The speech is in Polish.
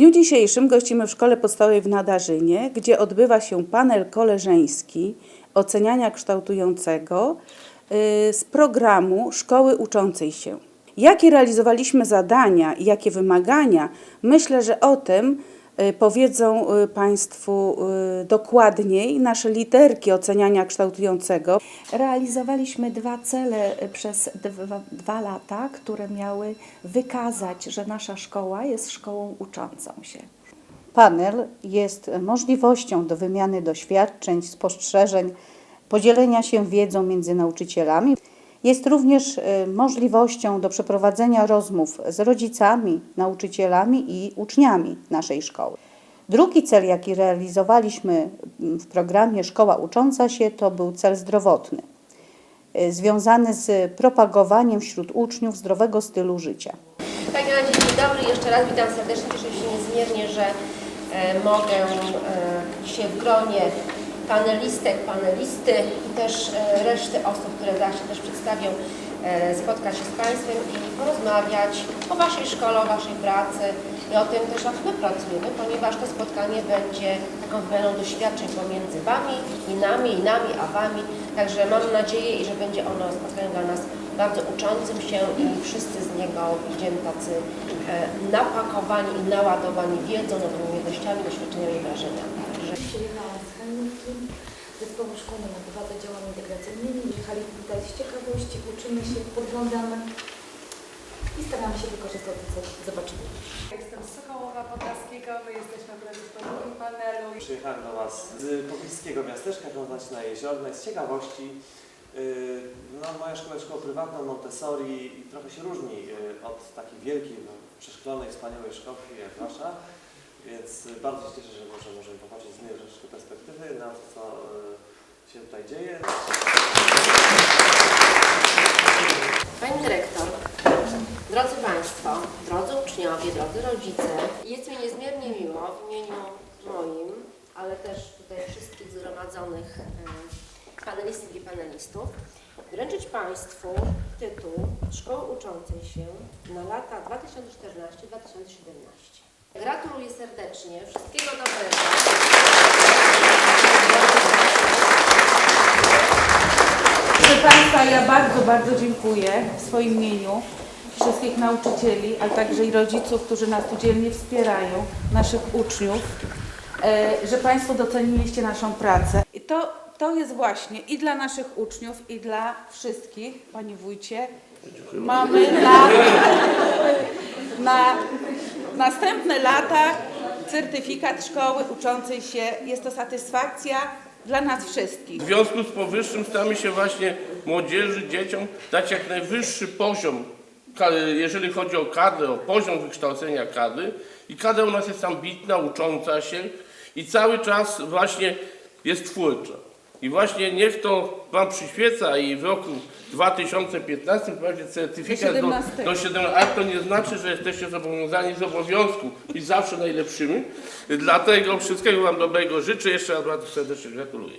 dniu dzisiejszym gościmy w Szkole Podstawowej w Nadarzynie, gdzie odbywa się panel koleżeński oceniania kształtującego y, z programu Szkoły Uczącej się. Jakie realizowaliśmy zadania i jakie wymagania, myślę, że o tym powiedzą y, Państwu y, dokładniej nasze literki oceniania kształtującego. Realizowaliśmy dwa cele y, przez dwa, dwa lata, które miały wykazać, że nasza szkoła jest szkołą uczącą się. Panel jest możliwością do wymiany doświadczeń, spostrzeżeń, podzielenia się wiedzą między nauczycielami. Jest również e, możliwością do przeprowadzenia rozmów z rodzicami, nauczycielami i uczniami naszej szkoły. Drugi cel, jaki realizowaliśmy w programie Szkoła Ucząca się, to był cel zdrowotny, e, związany z propagowaniem wśród uczniów zdrowego stylu życia. W takim razie dzień dobry, jeszcze raz witam serdecznie, cieszę się niezmiernie, że e, mogę e, dzisiaj w gronie panelistek, panelisty i też e, reszty osób, które się też przedstawią, e, spotkać się z Państwem i porozmawiać o Waszej szkole, o Waszej pracy i o tym też, jak my pracujemy, ponieważ to spotkanie będzie taką wymianą doświadczeń pomiędzy Wami i nami, i nami, a Wami. Także mam nadzieję, że będzie ono spotkaniem dla nas bardzo uczącym się i wszyscy z niego idziemy tacy e, napakowani i naładowani wiedzą, nowymi umiejętnościami, doświadczeniami i wrażeniami. Przyjechałam z Chemniki, zespołu szkolnym naprowadza działania integracyjnymi. Jechali tutaj z ciekawości, uczymy się, podglądamy i staramy się wykorzystać to, co zobaczymy. Jestem z Sokołowa Podlaskiego, my jesteśmy predysponentami panelu. Przyjechałem do Was z pobliskiego miasteczka Konstantyna Jeziornej z ciekawości. Yy, No, moja szkoła jest szkołą prywatną Montessori i trochę się różni yy, od takiej wielkiej, no, przeszklonej, wspaniałej szkoły jak Wasza. Więc yy, bardzo się cieszę, że może możemy popatrzeć z innej troszeczkę perspektywy na to, co yy, się tutaj dzieje. Pani Dyrektor, drodzy Państwo, drodzy uczniowie, drodzy rodzice, jest mi niezmiernie miło w imieniu moim, ale też tutaj wszystkich zgromadzonych e, panelistek i panelistów, wręczyć Państwu tytuł Szkoły Uczącej się na lata 2014-2017. Gratuluję serdecznie, wszystkiego dobrego. Proszę Państwa, ja bardzo, bardzo dziękuję w swoim imieniu wszystkich nauczycieli, ale także i rodziców, którzy nas tu dzielnie wspierają, naszych uczniów, e, że Państwo doceniliście naszą pracę. I to, to jest właśnie i dla naszych uczniów, i dla wszystkich, Panie Wójcie, mamy na, na następne lata certyfikat szkoły uczącej się. Jest to satysfakcja dla nas wszystkich. W związku z powyższym staramy się właśnie młodzieży, dzieciom dać jak najwyższy poziom, jeżeli chodzi o kadrę, o poziom wykształcenia kadry. I kadra u nas jest ambitna, ucząca się i cały czas właśnie jest twórcza. I właśnie niech to Wam przyświeca i w roku 2015 będzie certyfikat do, 17. do 17, ale to nie znaczy, że jesteście zobowiązani z obowiązku być zawsze najlepszymi. Dlatego wszystkiego Wam dobrego życzę. Jeszcze raz bardzo serdecznie gratuluję.